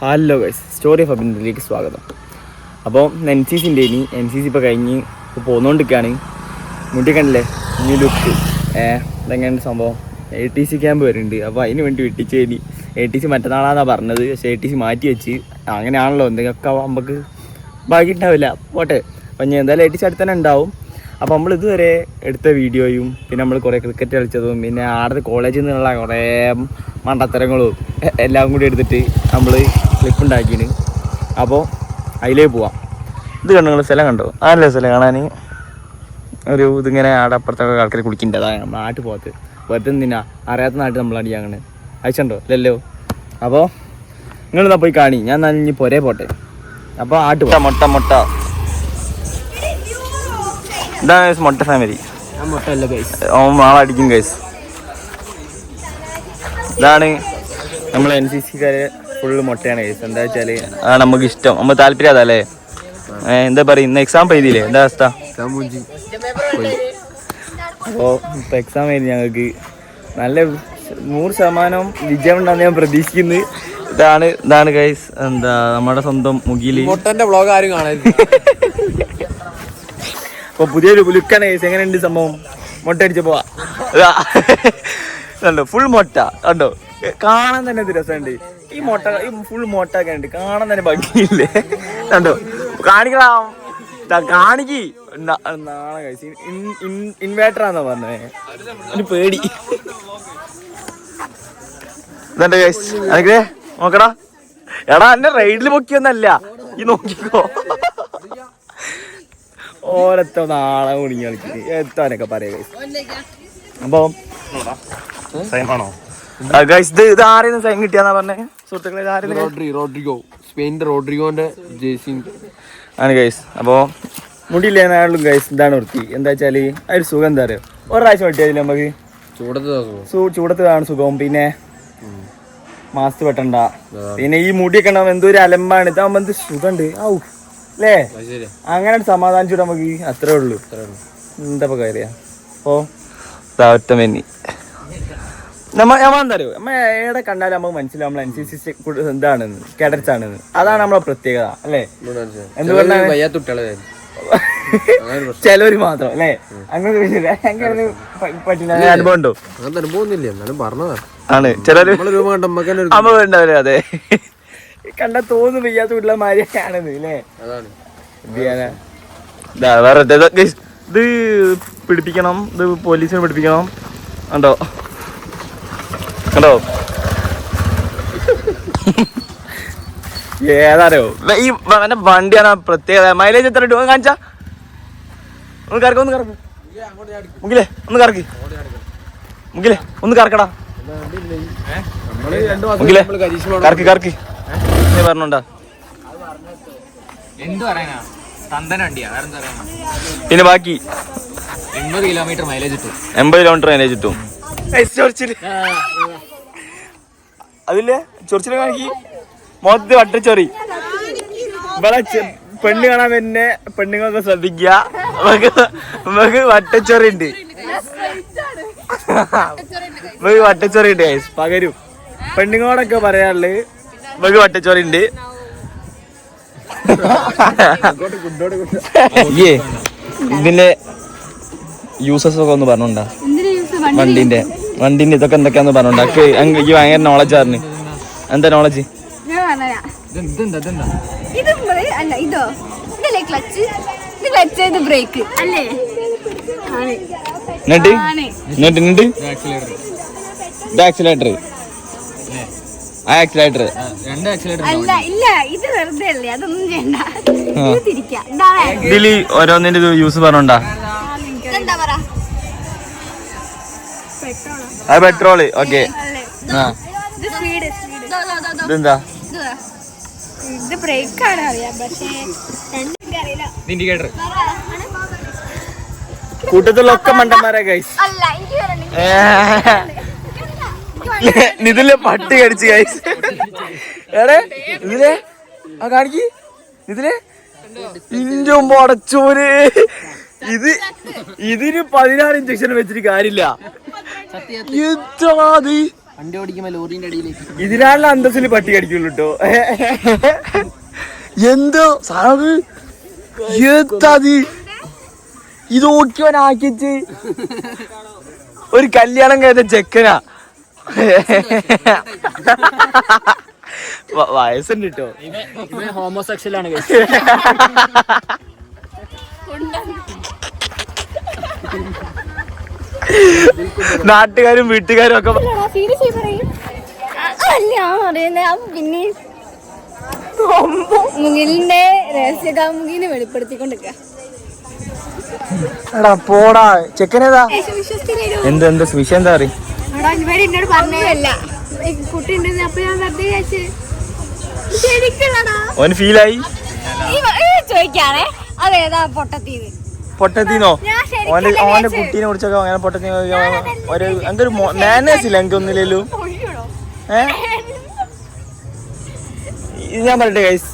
Hello guys story of അഭിനന്ദനിലേക്ക് സ്വാഗതം. അപ്പോൾ എൻ സി സിന്റെ ഇനി എൻ സി സി ഇപ്പോൾ കഴിഞ്ഞ് ഇപ്പോൾ പോന്നുകൊണ്ടിരിക്കുകയാണ് മുടി കണ്ടില്ലേ? ന്യൂ ലുക്ക് അതെങ്ങനെയാണ് സംഭവം? എ ടി സി ക്യാമ്പ് വരുന്നുണ്ട്. അപ്പോൾ അതിന് വേണ്ടി വെട്ടിച്ച് ഇനി എ ടി സി മറ്റന്നാളാണെന്നാണ് പറഞ്ഞത്. പക്ഷേ എ ടി സി മാറ്റി വെച്ച്. അങ്ങനെയാണല്ലോ എന്തെങ്കിലുമൊക്കെ നമുക്ക് ബാക്കി ഉണ്ടാവില്ല പോട്ടെ. അപ്പം ഞാൻ എന്തായാലും എ ടി സി അടുത്ത് തന്നെ ഉണ്ടാവും. അപ്പോൾ നമ്മൾ ഇതുവരെ എടുത്ത വീഡിയോയും പിന്നെ നമ്മൾ കുറേ ക്രിക്കറ്റ് കളിച്ചതും പിന്നെ ആടത്തെ കോളേജിൽ നിന്നുള്ള കുറേ മണ്ടത്തരങ്ങളും എല്ലാം കൂടി എടുത്തിട്ട് നമ്മൾ ക്ലിപ്പ് ഉണ്ടാക്കിന്. അപ്പോൾ അതിലേ പോവാം. ഇത് കണ്ടു നിങ്ങൾ സ്ഥലം കണ്ടോ? നല്ല സ്ഥലം കാണാൻ ഒരു ഇതിങ്ങനെ ആടെ അപ്പുറത്തൊക്കെ ആൾക്കാർ കുടിക്കുന്നുണ്ട് അതാണ് നമ്മൾ നാട്ടിൽ പോകത്ത് വെറുതെ എന്തിനാ? അറിയാത്ത നാട്ടിൽ നമ്മൾ അടിയാങ്ങനെ അയച്ചുണ്ടോ അല്ലല്ലോ അപ്പോൾ നിങ്ങളിന്നാ പോയി കാണി. ഞാൻ ഇനി പൊരേ പോട്ടെ. അപ്പോൾ ആട്ട് പോ മുട്ട മുട്ട ഇതാണ് മുട്ട ഫാമിലി മുട്ടല്ല ഗൈസ് ഓ മാള അടിക്കും ഗൈസ് ഇതാണ് നമ്മൾ എൻ സി സിക്കാര് ഫുള്ള് മുട്ടയാണ് എന്താ വെച്ചാൽ ആ നമുക്ക് ഇഷ്ടം നമ്മൾ താല്പര്യം അതല്ലേ? എന്താ പറയുക ഇന്ന് എക്സാം എഴുതിയില്ലേ? എന്താ അവസ്ഥ? അപ്പോൾ ഇപ്പോൾ എക്സാം എഴുതി ഞങ്ങൾക്ക് നല്ല നൂറ് ശതമാനം വിജയം ഉണ്ടാകുന്ന ഞാൻ പ്രതീക്ഷിക്കുന്നു. ഇതാണ് ഇതാണ് ഗൈസ് എന്താ നമ്മുടെ സ്വന്തം മുഗിലി മുട്ടന്റെ വ്ളോഗ് ആരും കാണരുത്. അപ്പൊ പുതിയൊരു ലുക്കാണ് ഗൈസ് എങ്ങനെയുണ്ട് സംഭവം? മുട്ട അടിച്ച് പോവാ. കണ്ടോ? ഫുൾ മൊട്ട. കണ്ടോ? കാണാൻ തന്നെ ഇത് രസമുണ്ട്. ഈ മൊട്ട ഈ ഫുൾ മൊട്ട ഒക്കെ ഉണ്ട് കാണാൻ തന്നെ ഭംഗിയില്ലേ? കണ്ടോ? കാണിക്കടാ. കാണിക്കി. നാളെ കഴിച്ച് ഇൻവേർട്ടർ ആണെന്നാ പറഞ്ഞേ. പേടി. ഇതെന്റെ കേസ് അനക്കേ നോക്കടാ. എടാ എന്നെ റൈഡിൽ പൊക്കിയൊന്നല്ല. ഈ നോക്കിക്കോ. ഓരത്തെ നാളെ കുടുങ്ങി കളിക്കുന്നത് എത്താനൊക്കെ പറയാ അപ്പൊ ഗൈസ് ഇത് ഇത് ആരെയും സൈൻ കിട്ടിയാന്നാ പറഞ്ഞേ? സുഹൃത്തുക്കളെ ഇത് ആരെയും റോഡ്രി റോഡ്രിഗോ റോഡ്രിഗോന്റെ ജേഴ്സി ആണ് ഗൈസ് അപ്പോ മുടിയില്ലേനാളും ഗൈസ് ഇതാണ് വൃത്തി. എന്താ വെച്ചാൽ ആ ഒരു സുഖം എന്താ അറിയോ? ഒരാഴ്ച വെട്ടിയാതില്ല നമുക്ക്. ചൂടത്ത് സു- ചൂടത്ത് കാണും സുഖം. പിന്നെ മാസ്ക് വെട്ടണ്ട. പിന്നെ ഈ മുടിയൊക്കെ ഉണ്ടാവും എന്തോ ഒരു അലമ്പാണ് ഇതാകുമ്പോ എന്ത് സുഖമുണ്ട് ഔ അല്ലേ അങ്ങനെ സമാധാനിച്ചു നമുക്ക് അത്രേ ഉള്ളൂ. എന്താ കാര്യ? ഓ ഒറ്റ മെന്നി നമ്മ നമ്മ എന്താ നമ്മ എവിടെ കണ്ടാലും നമുക്ക് മനസ്സിലാവും. നമ്മൾ എൻ സി സി എന്താണെന്ന് കേഡറ്റ്സ് അതാണ് നമ്മളെ പ്രത്യേകത അല്ലേ? എന്തുകൊണ്ടാണ്? ചിലവര് മാത്രം അല്ലേ? അങ്ങനെ. അങ്ങനെ പറ്റുന്ന അനുഭവം ഉണ്ടോ? അനുഭവമൊന്നുമില്ല. എന്നാലും പറഞ്ഞതാ ആണ്. ചിലര് അമ്മ വേണ്ടവര് അതെ. കണ്ട തോന്നു വയ്യാത്ത വീട്ടിലെ മാരിയാണെന്ന് അല്ലേ? വേറെ ഇത് പിടിപ്പിക്കണം. ഇത് പോലീസിനെ പിടിപ്പിക്കണം. കണ്ടോ? കണ്ടോ? ഏതാരോ? ഈ അവന്റെ വണ്ടിയാണ് പ്രത്യേകത. മൈലേജ് എത്ര കിട്ടും? കാണിച്ചാ. ഒന്ന് കറക്ക ഒന്ന് കറക്ക്. മുകിലേ ഒന്ന് കറക്ക്. മുകിലേ ഒന്ന് കറക്കടാ. മുങ്കിലേ കറക്ക് കറക്ക്. നീ പറഞ്ഞോണ്ടാ. പിന്നെ ബാക്കി എൺപത് കിലോമീറ്റർ മൈലേജ് കിട്ടും. എൺപത് കിലോമീറ്റർ മൈലേജ് കിട്ടും. അതില്ലേ ചൊറിച്ചിനെ കാണിക്ക്. മൊത്തം വട്ടച്ചൊറി ഇവിടെ പെണ്ണ് കാണാൻ പിന്നെ പെണ്ണുങ്ങളൊക്കെ ശ്രദ്ധിക്കുക. നമുക്ക് നമുക്ക് വട്ടച്ചൊറി ഉണ്ട്. നമുക്ക് വട്ടച്ചൊറി ഉണ്ട്. പകരും. പെണ്ണുങ്ങളോടൊക്കെ പറയാനുള്ളത് നമുക്ക് വട്ടച്ചൊറി ഉണ്ട്. ഇതിന്റെ യൂസസ് ഒക്കെ ഒന്ന് പറഞ്ഞോണ്ടാ. വണ്ടിന്റെ വണ്ടിന്റെ ഇതൊക്കെ എന്തൊക്കെയാന്ന് പറഞ്ഞോണ്ടാ. എനിക്ക് ഭയങ്കര നോളജ് ആയിരുന്നു. എന്താ നോളജ് ഇത് അല്ല ഇതോ? ഇതല്ലേ ക്ലച്ച് ഇത് ക്ലച്ച് ഇത് ബ്രേക്ക് അല്ലേ? ആണ്. എന്നിട്ട്? ആണ്. എന്നിട്ട് എന്നിട്ട്? ആക്സിലേറ്റർ ഇത് ആക്സിലേറ്റർ ആ ആക്സിലേറ്റർ രണ്ട് ആക്സിലേറ്റർ അല്ല ഇല്ല ഇത് വെറുതെ അല്ലേ? അതൊന്നും ചെയ്യണ്ട. ഇത് തിരിക്കാം. ഇതാണ് ഇതിൽ ഓരോന്നിന്റെ യൂസ് പറഞ്ഞോണ്ടാ? അത് പെട്രോൾ ഓക്കെ. ആ. ഇതെന്താ? ഇത് ബ്രേക്ക് ആണ് അറിയാം പക്ഷേ രണ്ടും അറിയില്ല. ഇൻഡിക്കേറ്റർ കൂട്ടത്തിലൊക്കെ മണ്ടന്മാരാ ഗൈസ് ഇതിലെ പട്ടി കടിച്ച് ഗൈസ് എടേ ഇതിലെ ആ കാണിക്ക്. ഇതിലെ ഇഞ്ചും അടച്ചോര് ഇത് ഇതിന് പതിനാറ് ഇഞ്ചക്ഷൻ വെച്ചിട്ട് കാര്യമില്ല. വണ്ടി ഓടിക്കുമ്പോ ലോറിന്റെ അടിയിലേക്ക് ഇതിനാണല്ലോ അന്തസ്സിൽ പട്ടി കടിക്കുള്ളൂ കേട്ടോ എന്തോ സാറ്? എത്താതി ഇത് ഓക്കിയവനാക്കിച്ച് ഒരു കല്യാണം കഴിഞ്ഞ ചെക്കനാ. വയസ്സുണ്ട് കേട്ടോ ഹോമോസെക്ഷലാണ് നാട്ടുകാരും വീട്ടുകാരും ഒക്കെ മുകിലിന്റെ രഹസ്യകാമുകിനെ വെളിപ്പെടുത്തിക്കൊണ്ടിരിക്കുക എടാ പോടാ ചെക്കനേതാ? എന്ത് എന്ത് വിഷയം എന്താ അറിയ? എടാ ഇവർ എന്നോട് പറഞ്ഞതല്ല കുട്ടി ഉണ്ടെന്ന് അപ്പൊ ഞാൻ വെറുതെ ശരിക്കുള്ളടാ ഫീലായി ചോദിക്കാണേ അതേതാ പൊട്ടത്തീന്ന് പൊട്ടത്തിനോ ഓന്റെ ഓന്റെ കുട്ടീനെ കുറിച്ചൊക്കെ അങ്ങനെ പൊട്ടത്തിന് ഒരു എന്തൊരു മാനേഴ്സ് ഇല്ല എനിക്കൊന്നുമില്ലല്ലോ ഏ? ഞാൻ പറയട്ടെ ഗൈസ്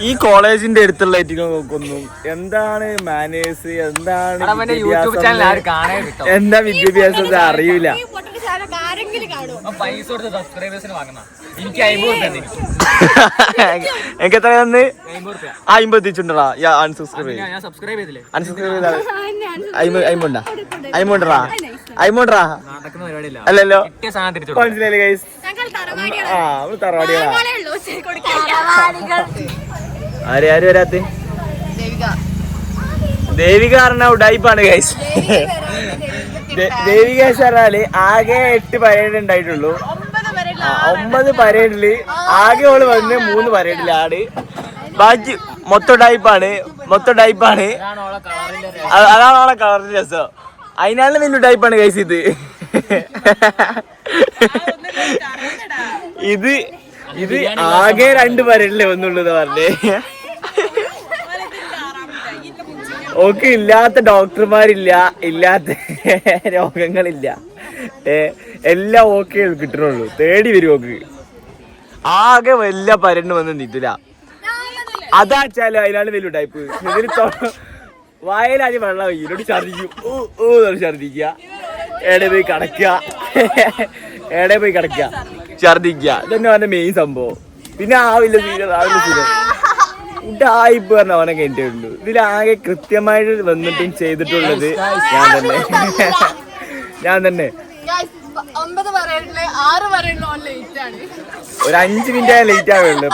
ഈ കോളേജിന്റെ അടുത്തുള്ള നോക്കൊന്നും എന്താണ് മാനേഴ്സ് എന്താണ് യൂട്യൂബ് ചാനൽ ആരും വിദ്യാഭ്യാസം കാണാൻ എന്താ വിദ്യാഭ്യാസം അറിയില്ല. പൊട്ടത്തി പൈസ കൊടുത്ത് സബ്സ്ക്രൈബേഴ്സിന് വാങ്ങുന്ന. എനിക്ക് എത്ര തന്ന്. അമ്പത് തിരിച്ചുണ്ടടാ യാ അൺസബ്സ്ക്രൈബ് ഞാൻ സബ്സ്ക്രൈബ് ചെയ്തില്ലേ? അൺസബ്സ്ക്രൈബ് ചെയ്താൽ അല്ലല്ലോ. മനസ്സിലായില്ലേ ഗൈസ് ആ നമ്മൾ തറവാടികളാ. ആര് ആര് വരാത്ത? ദേവിക. പറഞ്ഞ ഉടായിപ്പാണ് ഗൈസ് ദേവിക പറഞ്ഞാൽ ആകെ എട്ട് പരേഡ് ഉണ്ടായിട്ടുള്ളൂ. ഒമ്പത് പരേഡിൽ ആകെ ഓൾ വന്ന് മൂന്ന് പരേഡിലാണ് ബാക്കി മൊത്തം ടൈപ്പാണ് മൊത്തം ടൈപ്പാണ്. അതാണ് ഓളെ കളറിന്റെ രസം. അതിനാണ് വലിയ ടൈപ്പാണ് കൈസ് ഇത്. ഇത് ഇത് ആകെ രണ്ട് പരേഡിലേ വന്നുള്ളൂ പറഞ്ഞേ. ഓക്ക് ഇല്ലാത്ത ഡോക്ടർമാരില്ല ഇല്ലാത്ത രോഗങ്ങളില്ല. ഏ, എല്ലാം ഓക്കെ കിട്ടണുള്ളൂ. തേടി വരും ഓക്ക്. ആകെ വല്ല പരണ്ട് വന്ന് നിറ്റില്ല അതാച്ചാലും അതിലാണ് വലിയ ടൈപ്പ് ഇതിന് വായലാതി വെള്ളം ഇതിലോട്ട് ഛർദിക്കും ഓ ഓ ഛർദിക്കുക എടെ പോയി കിടക്കുക? എടെ പോയി കിടക്കുക? ഛർദിക്കുക ഇതന്നെ അവന്റെ മെയിൻ സംഭവം. പിന്നെ ആവില്ല സീരിയസ് ആവില്ല സീരിയസ് ഇതായിപ്പ് പറഞ്ഞ അവനെ ഇതിൽ ഇതിലാകെ കൃത്യമായിട്ട് വന്നിട്ടും ചെയ്തിട്ടുള്ളത് ഞാൻ തന്നെ. ഞാൻ തന്നെ. ഒമ്പത് വരെയുള്ള ആറ് വരെയുള്ള ഓൺ ലേറ്റ് ആണ്. ഒരു അഞ്ച് മിനിറ്റ് ആയ ലേറ്റ് ആവുള്ളൂ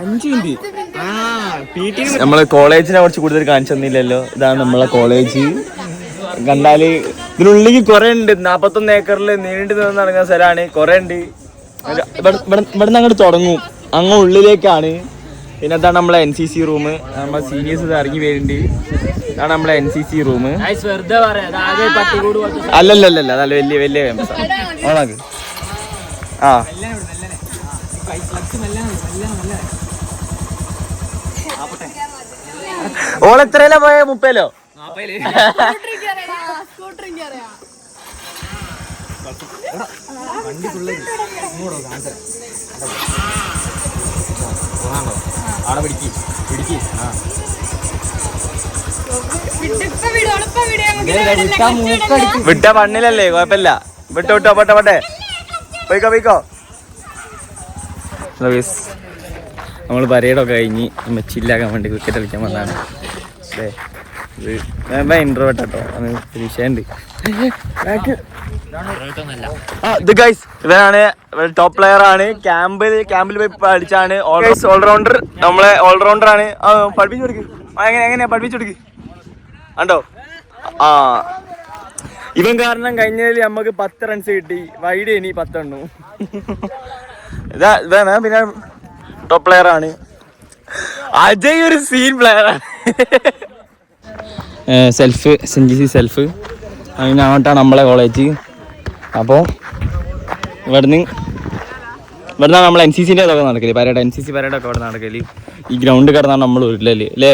അഞ്ച് മിനിറ്റ് നമ്മൾ കോളേജിനെ കുറിച്ച് കൂടുതൽ കാണിച്ചു തന്നില്ലല്ലോ. ഇതാണ് നമ്മളെ കോളേജ്. കണ്ടാൽ ഇതിനുള്ളിൽ കുറെ ഉണ്ട്. നാപ്പത്തൊന്ന് ഏക്കറിൽ നീണ്ടു നിന്ന് നടക്കുന്ന സ്ഥലമാണ്. കുറെ ഉണ്ട്. ഇവിടെ ഇവിടെ അങ്ങോട്ട് തുടങ്ങും. അങ്ങ് ഉള്ളിലേക്കാണ്. പിന്നെ അതാണ് നമ്മളെ എൻ സി സി റൂം നമ്മളെ സീനിയേഴ്സ് ഇറങ്ങി വരുന്നുണ്ട് ഇതാണ് നമ്മളെ N C C room guys വെറുതെ പറയാം. ആകെ പട്ടികൂട് അല്ലല്ലല്ല നല്ല വലിയ വലിയ ഫേമസ് ആണ് ആ. ഓളെത്രയിലാ പോയ? മുപ്പയിലോ നാപ്പയിൽ ആടെ പിടിക്ക് പിടിക്ക്. ആ. വിട്ടാ മണ്ണിലല്ലേ കുഴപ്പമില്ല. വിട്ടോ വിട്ടോ പോട്ടെ പോട്ടെ. പോയിക്കോ പോയിക്കോ. നമ്മൾ പരേഡൊക്കെ കഴിഞ്ഞ് ചില്ലാക്കാൻ വേണ്ടി ക്രിക്കറ്റ് കളിക്കാൻ വന്നതാണ്. അല്ലേ ഇത് ഞാൻ ഇൻട്രോവേർട്ട് അത് പ്രതീക്ഷയുണ്ട് ഇത് ഗൈസ് ഇവനാണ് ടോപ്പ് പ്ലെയർ ആണ്. ക്യാമ്പിൽ ക്യാമ്പിൽ പോയി പഠിച്ചാണ്. ഓൾറൗണ്ടർ നമ്മളെ ഓൾറൗണ്ടർ ആണ്. പഠിപ്പിച്ചു കൊടുക്ക്. എങ്ങനെ എങ്ങനെയാ പഠിപ്പിച്ചു കൊടുക്ക്. കണ്ടോ? ആ. ഇവൻ കാരണം കഴിഞ്ഞതിൽ നമുക്ക് പത്ത് റൺസ് കിട്ടി. വൈഡ് ഇനി പത്തെണ്ണു. ഇതാ ഇതാണ് പിന്നെ ടോപ്പ് പ്ലെയർ ആണ്. അജയ് ഒരു സീൻ പ്ലെയർ ആണ്. സെൽഫ് സെഞ്ചിസി സെൽഫ് അതിനകത്താണ് നമ്മളെ കോളേജ് അപ്പോൾ ഇവിടുന്ന് ഇവിടുന്നാണ് നമ്മൾ എൻ സി സിന്റെ ഇതൊക്കെ നടക്കൽ. പരേഡ് എൻ സി സി പരേഡൊക്കെ ഇവിടെ നടക്കൽ. ഈ ഗ്രൗണ്ട് കിടന്നാണ് നമ്മൾ ഉരുളൽ അല്ലേ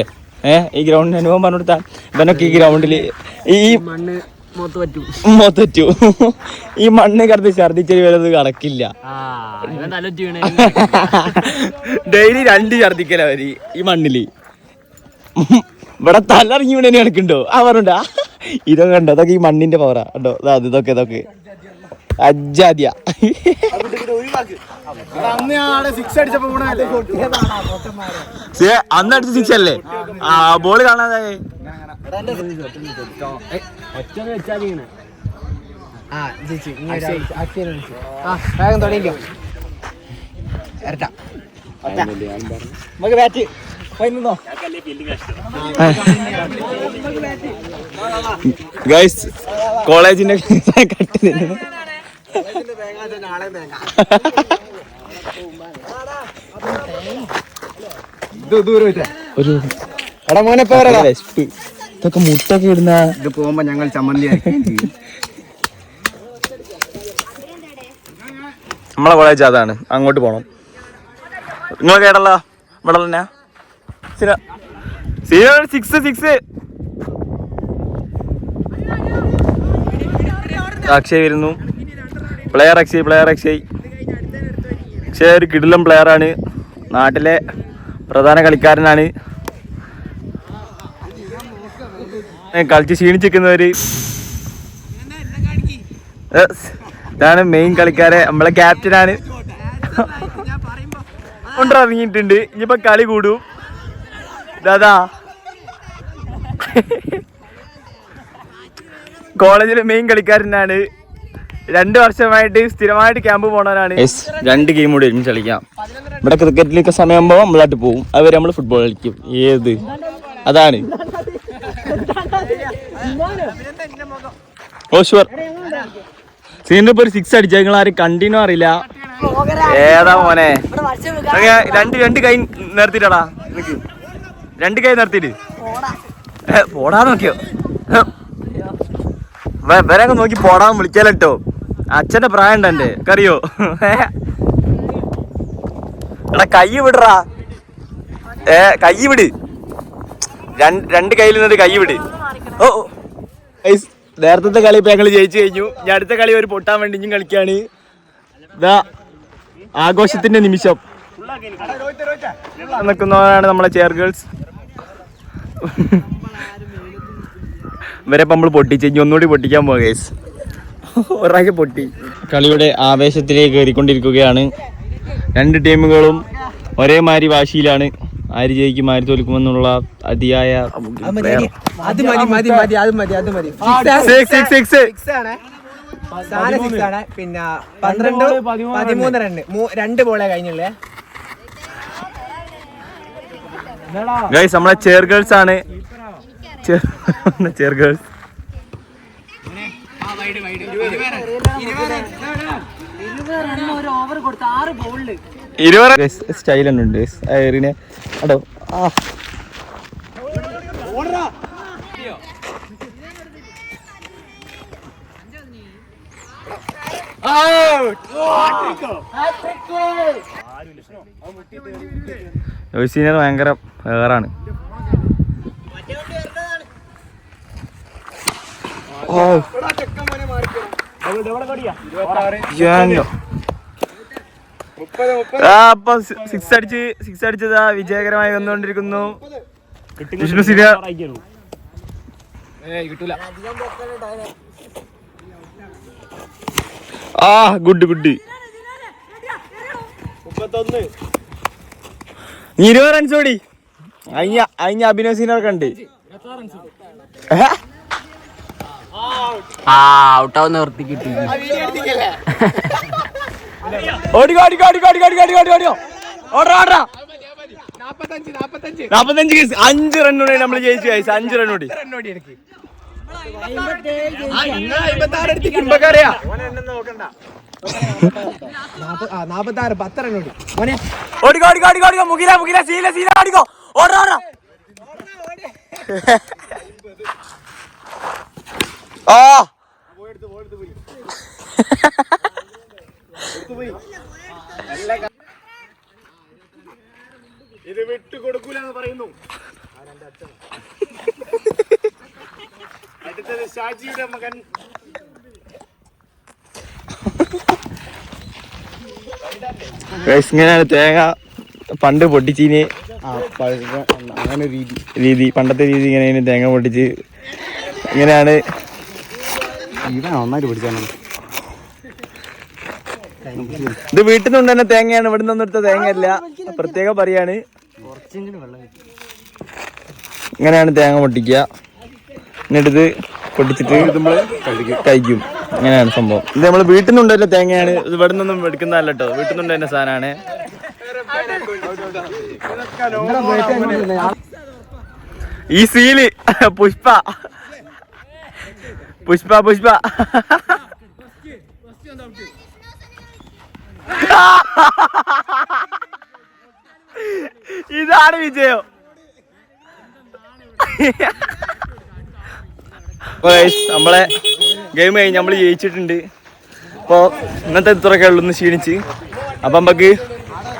ഏഹ് ഈ ഗ്രൗണ്ടിന് അനുഭവം പറഞ്ഞു കൊടുത്താൽ ഇവനൊക്കെ ഈ ഗ്രൗണ്ടിൽ ഈ മണ്ണ് മൊത്തറ്റു ഈ മണ്ണ് കിടന്ന് ഛർദിച്ചൊരു വരുന്നത് കണക്കില്ല ഡെയിലി രണ്ട് ഛർദിക്കല അവർ ഈ മണ്ണിൽ. ഇവിടെ തലറിഞ്ഞി ഇവിടെ കിടക്കുന്നുണ്ടോ ആ പറഞ്ഞുണ്ടാ. ഇതൊക്കെ കണ്ടോ? അതൊക്കെ ഈ മണ്ണിന്റെ പവറാ കണ്ടോ? അത് ഇതൊക്കെ ഇതൊക്കെ. അജാദ്യ അന്ന് അടിച്ച സിക്സ് അല്ലേ? ആ ബോൾ കാണാതായി. വേഗം തുടങ്ങിക്കോ. ബാറ്റ് ഗൈസ് കോളേജിന്റെ കട്ട് ഒരു എടാ മോനെ ഇപ്പൊ വരാം ഇതൊക്കെ മുട്ടൊക്കെ ഇടുന്ന ഇത് പോകുമ്പോ ഞങ്ങൾ ചമ്മന്തി നമ്മളെ കോളേജ് അതാണ്. അങ്ങോട്ട് പോണം. നിങ്ങൾ കേട്ടല്ല ഇവിടെ തന്നെ സിക്സ് സിക്സ് അക്ഷയ് വരുന്നു. Player Akshay player Akshay. Akshay ഒരു കിടിലം പ്ലെയറാണ് നാട്ടിലെ പ്രധാന കളിക്കാരനാണ്. കളിച്ച് ക്ഷീണിച്ചിരിക്കുന്നവര്. ഇതാണ് മെയിൻ കളിക്കാരെ. നമ്മളെ ക്യാപ്റ്റനാണ് കൊണ്ടിറങ്ങിയിട്ടുണ്ട് ഇനിയിപ്പോ കളി കൂടും. ദാദാ. കോളേജിലെ മെയിൻ കളിക്കാരനാണ്. രണ്ട് വർഷമായിട്ട് സ്ഥിരമായിട്ട് ക്യാമ്പ് പോണവനാണ്. രണ്ട് ഗെയിം കൂടി ഒരുമിച്ച് കളിക്കാം. ഇവിടെ ക്രിക്കറ്റിലേക്ക് സമയമാകുമ്പോൾ നമ്മളായിട്ട് പോകും അതുവരെ നമ്മൾ ഫുട്ബോൾ കളിക്കും. ഏത്? അതാണ്. ഓ ഷുവർ സീനിന്റെ ഇപ്പൊ ഒരു സിക്സ് അടിച്ച. നിങ്ങൾ ആരും കണ്ടിന്യൂ അറിയില്ല. ഏതാ മോനെ? രണ്ട് രണ്ട് കൈ നിർത്തിട്ടാടാ. രണ്ട് കൈ നിർത്തിട്ട് പോടാ. നോക്കിയോ. വരങ്ങ് നോക്കി പോടാൻ വിളിക്കാലോ അച്ഛന്റെ പ്രായം ഉണ്ട് എന്റെ. കറിയോ എടാ കൈ വിടറാ. ഏ കൈ വിട്. രണ്ട് കയ്യിൽ നിന്നിട്ട് കൈ വിട്. ഓ നേരത്തെ കളി ഇപ്പൊ ഞങ്ങൾ ജയിച്ചു കഴിഞ്ഞു. ഞാൻ അടുത്ത കളി ഒരു പൊട്ടാൻ വേണ്ടി ഇനിയും കളിക്കാണ്. ഇതാ ആഘോഷത്തിന്റെ നിമിഷം. നിൽക്കുന്നവരാണ് നമ്മളെ ചെയർ ഗേൾസ്. ഇവരെ നമ്മൾ പൊട്ടിച്ച് ഇനി ഒന്നുകൂടി പൊട്ടിക്കാൻ പോകേസ് ഗൈസ് ഒരാഴ്ച പൊട്ടി. കളിയുടെ ആവേശത്തിലേക്ക് കയറിക്കൊണ്ടിരിക്കുകയാണ്. രണ്ട് ടീമുകളും ഒരേമാതിരി വാശിയിലാണ്. ആര് ജയിക്കും ആര് തോൽക്കുമെന്നുള്ള അതിയായ പിന്നെ പന്ത്രണ്ട് പതിമൂന്ന് രണ്ട് രണ്ട് ബോളേ കഴിഞ്ഞുള്ളേ ഗൈസ് നമ്മളെ ചെയർ ഗേൾസ് ആണ്. ചെയർ ഗേൾസ് ഇരുപത് സ്റ്റൈൽ തന്നെ ഉണ്ട് എറിനെ അടോ ആ. ജോസിനെ ഭയങ്കര ഏറാണ് അവൻ ഞാനോ ആ അപ്പൊ സിക്സ് അടിച്ച് സിക്സ് അടിച്ചതാ വിജയകരമായി വന്നുകൊണ്ടിരിക്കുന്നു. വിഷ്ണു സിനിയ ആ ഗുഡ് ഗുഡ് നീ ഇരുപത് റൺസ് ഓടി. അയ്യ അയ്യ അഭിനവ് സീനർ കണ്ട് ഔട്ടാവുന്ന വൃത്തി കിട്ടി. ഓടിക്കോ ഓടിക്കോ ഓടിക്കോ ഓടിക്കോ ഓടിക്കോ ഓടിക്കോ ഓടാ നാപ്പത്തഞ്ച് കേസ് അഞ്ച് റണ്ണോടി നമ്മൾ ജയിച്ചു കേസ് അഞ്ച് റണ്ണോടി അറിയാം നാപ്പത്താറ് പത്ത് മോനെ ഓടിക്കോ ഓടിക്കോ ഓടിക്കോ ഓടിക്കോ മുകില മുകില സീല സീല ഓടിക്കോ ഓടാ ഓടാ ആ ഇത് വിട്ടു കൊടുക്കൂലെന്ന് പറയുന്നു അടുത്തത് ഷാജിയുടെ മകൻ ഇങ്ങനെയാണ് തേങ്ങ പണ്ട് പൊട്ടിച്ചീന്. അങ്ങനെ രീതി. രീതി പണ്ടത്തെ രീതി ഇങ്ങനെയാണ് തേങ്ങ പൊട്ടിച്ച് ഇങ്ങനെയാണ്. നന്നായിട്ട് പിടിച്ചാണ്. ഇത് വീട്ടിൽ നിന്ന് തന്നെ തേങ്ങയാണ്. ഇവിടെ നിന്നൊന്നും എടുത്ത തേങ്ങയല്ല. പ്രത്യേകം പറയാണ്. ഇങ്ങനെയാണ് തേങ്ങ പൊട്ടിക്കുക. എന്നിട്ട് ഇത് പൊട്ടിച്ചിട്ട് കഴിക്കും അങ്ങനെയാണ് സംഭവം. ഇത് നമ്മൾ വീട്ടിൽ നിന്നുണ്ടല്ലോ തേങ്ങയാണ്. ഇത് ഇവിടെ നിന്നൊന്നും എടുക്കുന്നതല്ല കേട്ടോ വീട്ടിൽ നിന്നുണ്ട് തന്നെ സാധനമാണ് ഈ സീൽ പുഷ്പ. പുഷ്പ പുഷ്പ. ഇതാണ് വിജയം. നമ്മളെ ഗെയിം കഴിഞ്ഞ് നമ്മൾ ജയിച്ചിട്ടുണ്ട്. അപ്പോൾ ഇന്നത്തെ ഇത്രയൊക്കെ ഉള്ളൂ ഒന്ന് ക്ഷീണിച്ച്. അപ്പം നമുക്ക്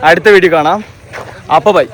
അടുത്ത വീഡിയോ കാണാം. അപ്പോൾ ബൈ